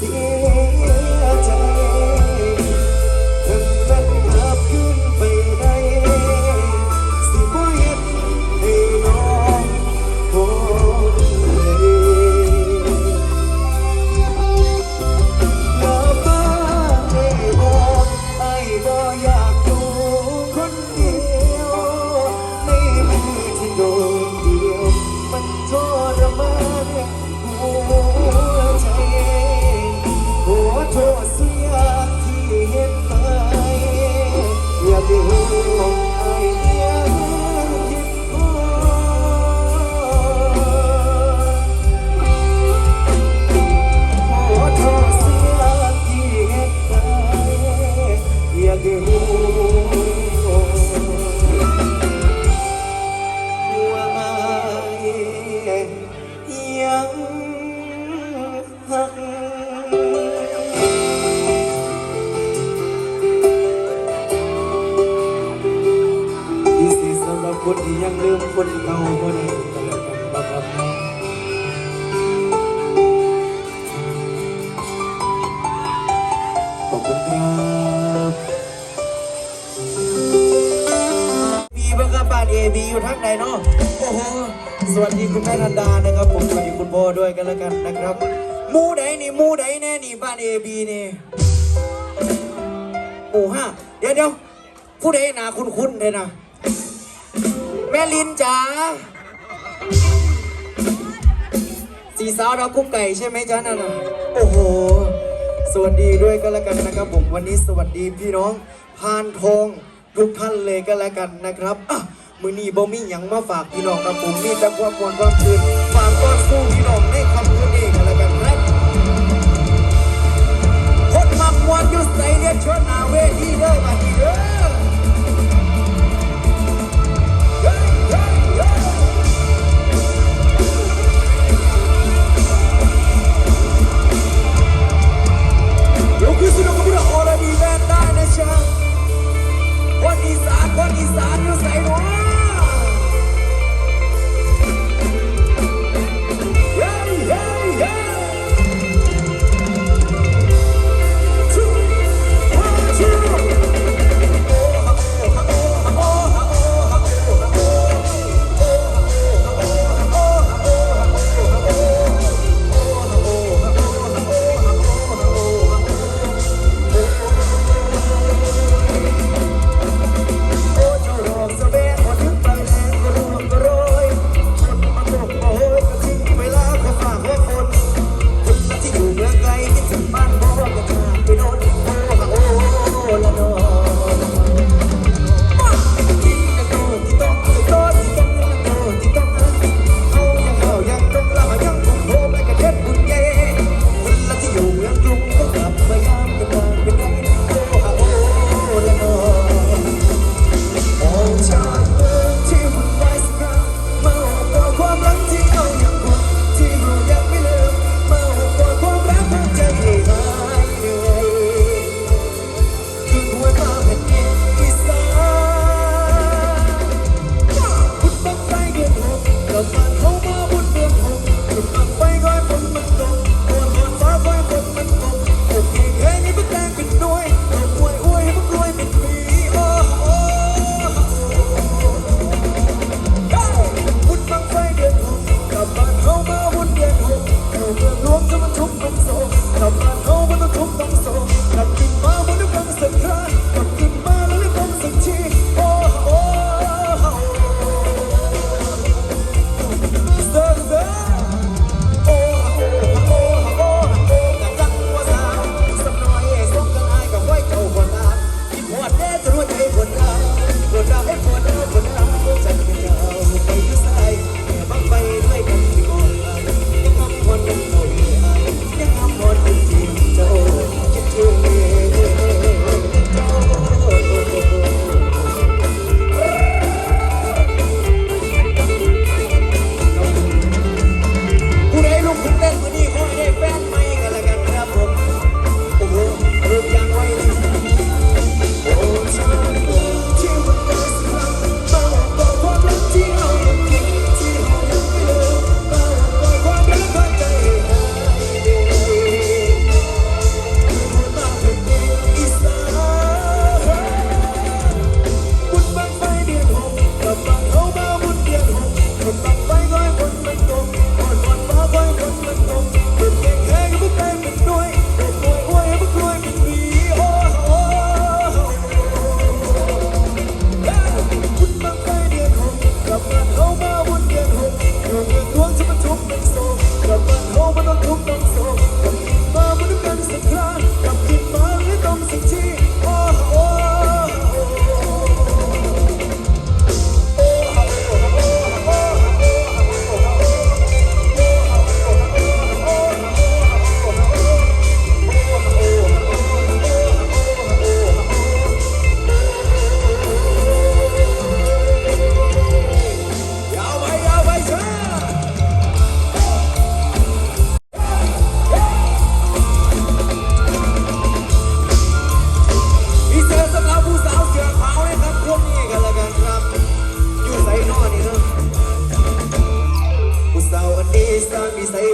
see. เอบีนี่โอ้ฮหเดี๋ยวเดี๋ยวผู้ใดนาคุณคุณเลยนะ แม่ลินจ๋าสีสาวดาวกุ้งไก่ใช่ไหมจ๊ะนั่นน่ะโอ้โห สวัสดีด้วยก็แล้วกันนะครับผมวันนี้สวัสดีพี่น้องพานทองทุกท่านเลยก็แล้วกันนะครับอะมือนีบ่มีหยังมาฝากพี่น้องครับผมมีแต่ความมวนความคืนฝากก้อนคู่พี่น้องในคำ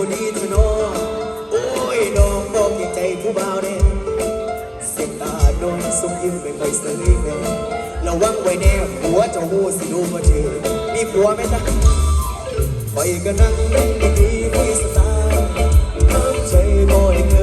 บ่ดีทนอโอ้ยน้องบอกอย่าใจผู้บ่าวเน่เสียตาดน้องสุขยิ้มไม่ค่อยเสยแน่ระวังไว้แน่หัวเจ้าหูสิดูมบ่เจอมีผัวไหมจ๊ะไปกันนั่งเล่นดีคุยสตาร์ใจบ่อย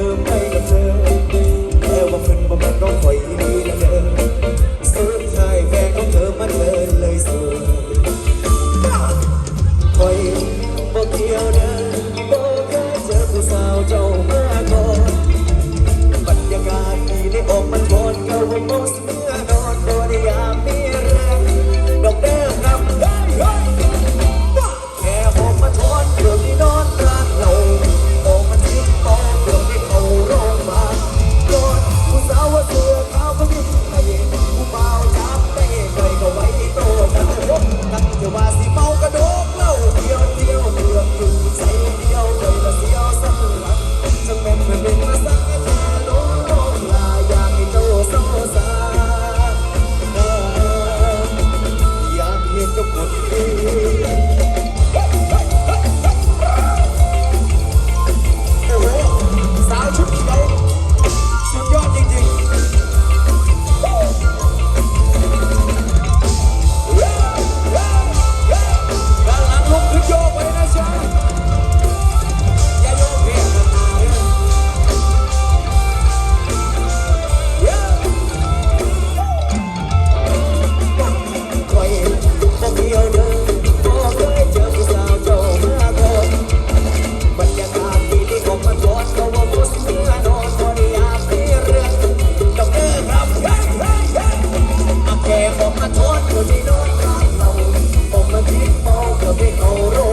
ผมมาโทษคือไม่โดนเราผมมาทิ้มองาก็ไม่เอาร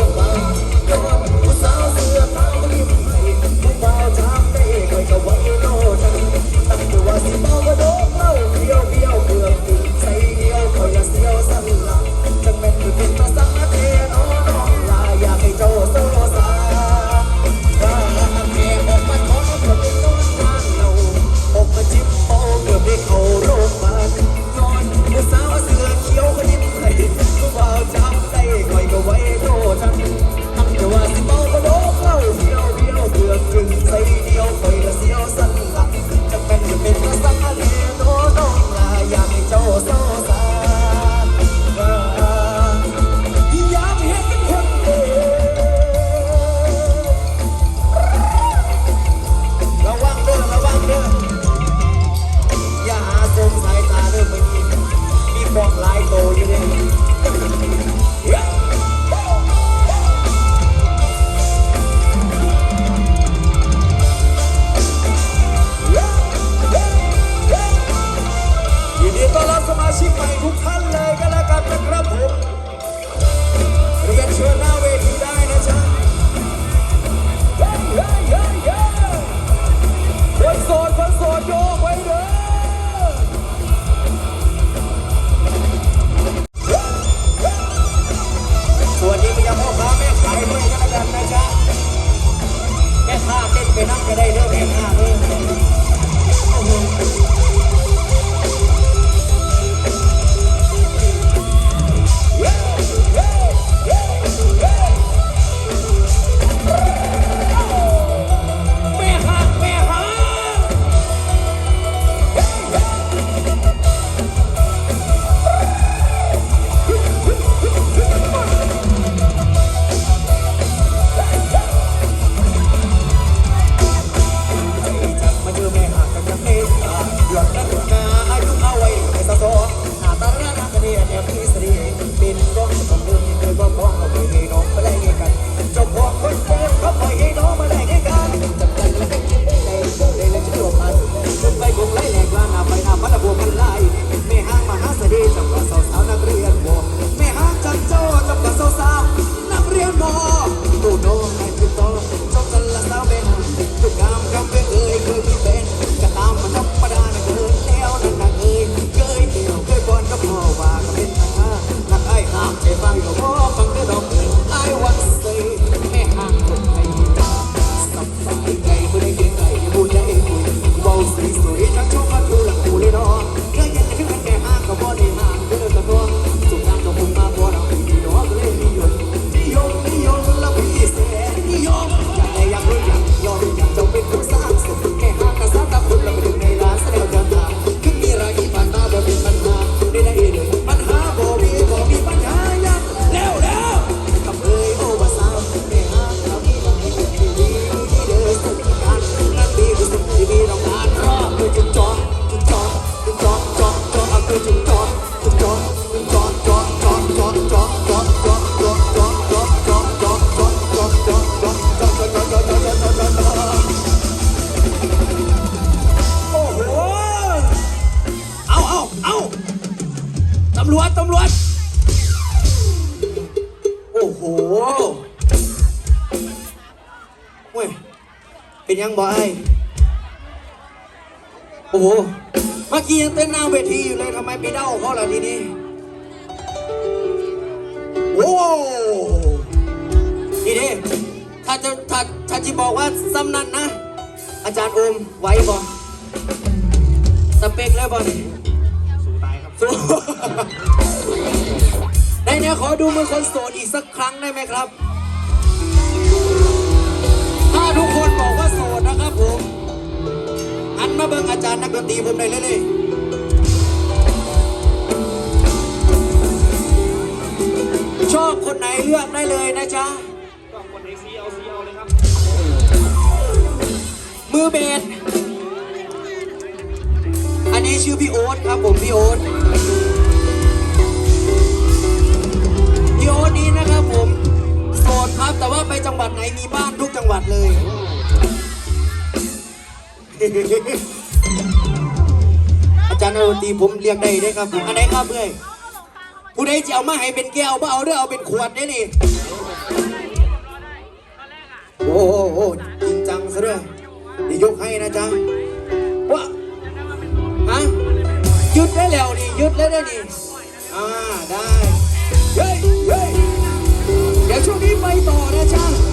เป็นยังบ่ไอ้โอ้โหเมื่อกี้ยังเต้นหน้าเวทีอยู่เลยทำไมไปเด้าเขาล่ะทีนี้โอ้นี่ดิถ้าจะถ้าถ้าจะบอกว่าซ้ำนั้นนะ อาจารย์โอมไหวบ่สเปกแล้วบ่นี่สู้ตายครับสู้ได้เนี่ยขอดูมือคนโสดอีกสักครั้งได้ไหมครับ มาเบิ่งอาจารย์นักดนตรีผมได้เลยเลยชอบคนไหนเลือกได้เลยนะจ๊ะก็คนไหนซีเอาซีเอาเลยครับ มือเบสอันนี้ชื่อพี่โอ๊ตครับผมพี่โอ๊ตพี่โอ๊ตนี้นะครับผมโสดครับแต่ว่าไปจังหวัดไหนมีบ้านทุกจังหวัดเลย อาจารย์ดนตีผมเรียกได้ได้ครับอันไหนครับเพื่อนผู้ใดจะเอามาให้เป็นแก้วมาเอาเด้อเอาเป็นขวดได้นี่โอ้โหจริงจังซะด้วยเดี๋ยวยกให้นะจ๊ะวะฮะหยุดได้แล้วนี่หยุดแล้วได้นี่อ่าได้เฮ้ยเฮ้ยเดี๋ยวช่วงนี้ไปต่อนะจ๊ะ